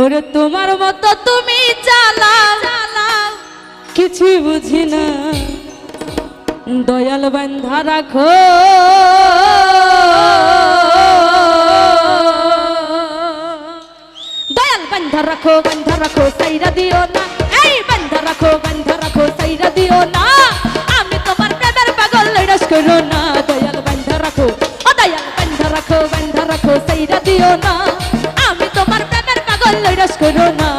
ওরে তোমার মতো তুমি চালাও। কিছু বুঝি না। দয়াল বান্ধা রাখো। দয়াল বান্ধা রাখো বান্ধা রাখো, সাইরা দিও না। এই বান্ধা রাখো বান্ধা রাখো, সাইরা দিও না। আমি তোমার প্রেমের পাগল রস করো না। দয়াল বান্ধা রাখো, ও দয়াল বান্ধা রাখো বান্ধা রাখো, সাইরা দিও না। রস করো না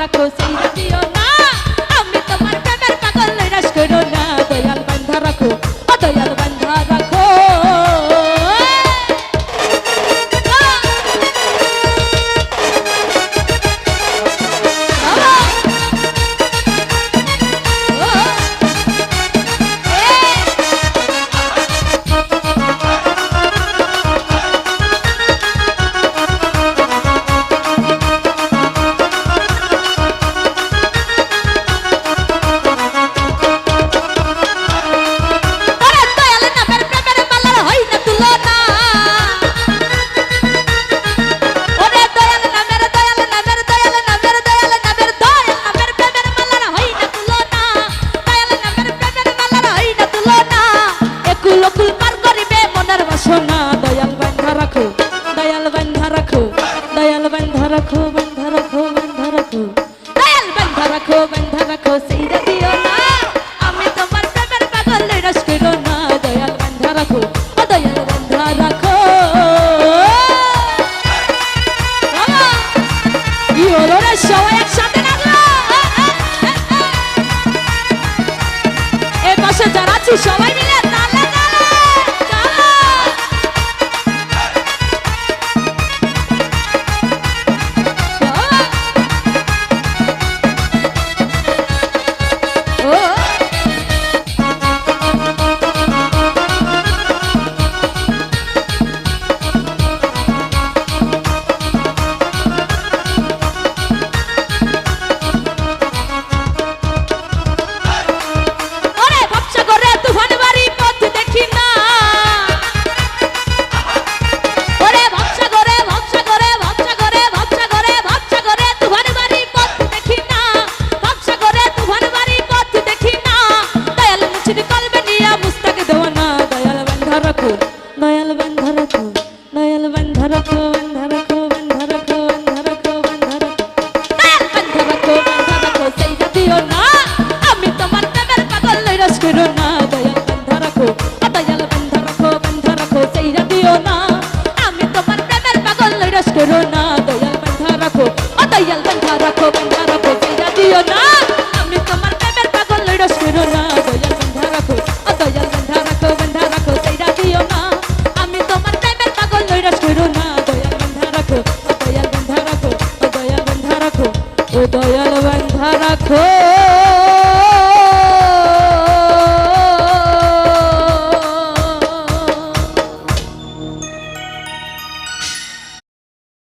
বান্ধা রাখো সবাই বন্ধা রাখো দয়াল বন্ধা রাখো দয়াল বন্ধা রাখো বন্ধা রাখো বন্ধা রাখো বন্ধা রাখো বন্ধা রাখো বন্ধা রাখো বন্ধা রাখো সেই দিও না আমি তোমার প্রেমের পাগল রস করো না দয়াল বন্ধা রাখো দয়াল বন্ধা রাখো বন্ধা রাখো সেই দিও না আমি তোমার প্রেমের পাগল রস করো না দয়াল বন্ধা রাখো দয়াল বন্ধা রাখো